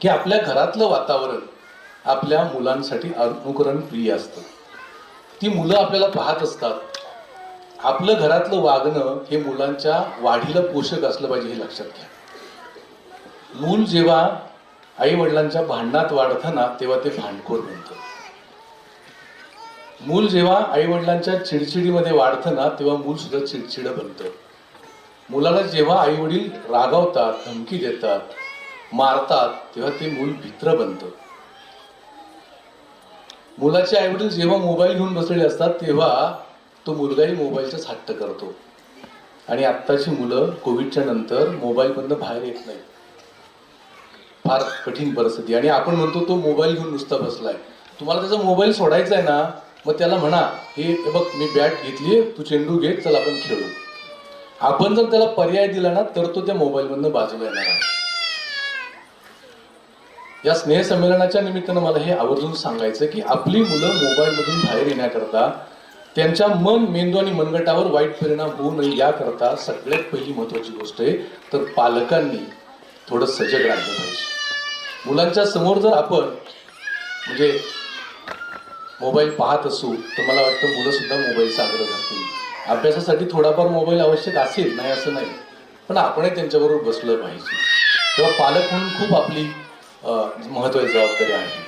की आपल्या घरातलं वातावरण आपल्या मुलांसाठी अनुकरण प्रिय असतं. ती मुलं आपल्याला पाहत असतात. आपलं घरातलं वागणं हे मुलांच्या वाढीला पोषक असलं पाहिजे हे लक्षात घ्या. मूल जेव्हा आई वडिलांच्या भांडणात वाढताना तेव्हा ते भांडखोर बनतं. मूल जेव्हा आई वडिलांच्या चिडचिडीमध्ये वाढतं ना तेव्हा मूल सुद्धा चिडचिड बनतं. मुलाला जेव्हा आई वडील रागावतात धमकी देतात मारतात तेव्हा ते मूल भित्र बनतं. मुलाचे आई वडील जेव्हा मोबाईल घेऊन बसलेले असतात तेव्हा तो मुलगाही मोबाईलचाच हट्ट करतो. आणि आत्ताची मुलं कोविडच्या नंतर मोबाईलमधनं बाहेर येत नाही फार कठीण परिस्थिती. आणि आपण म्हणतो तो मोबाईल घेऊन नुसता बसलाय. तुम्हाला त्याचा मोबाईल सोडायचा आहे ना मग त्याला म्हणा हे हे बघ मी बॅट घेतली तू चेंडू घे चल आपण खेळू. आपण जर त्याला पर्याय दिला ना तर तो त्या मोबाईलमधनं बाजूला येणार आहे. या स्नेहसंमेलनाच्या निमित्तानं मला हे आवर्जून सांगायचं की आपली मुलं मोबाईलमधून बाहेर येण्याकरता त्यांच्या मन मेंदू आणि मनगटावर वाईट परिणाम होऊ नये याकरता सगळ्यात पहिली महत्वाची गोष्ट आहे तर पालकांनी थोडं सजग राहिलं पाहिजे. मुलांच्या समोर जर आपण म्हणजे मोबाईल पाहत असू तर मला वाटतं मुलं सुद्धा मोबाईलचा आग्रह धरतील. अभ्यासासाठी थोडाफार मोबाईल आवश्यक असेल नाही असं नाही. पण आपणही त्यांच्याबरोबर बसलं पाहिजे. तेव्हा पालक म्हणून खूप आपली महत्वाची जबाबदारी आहे.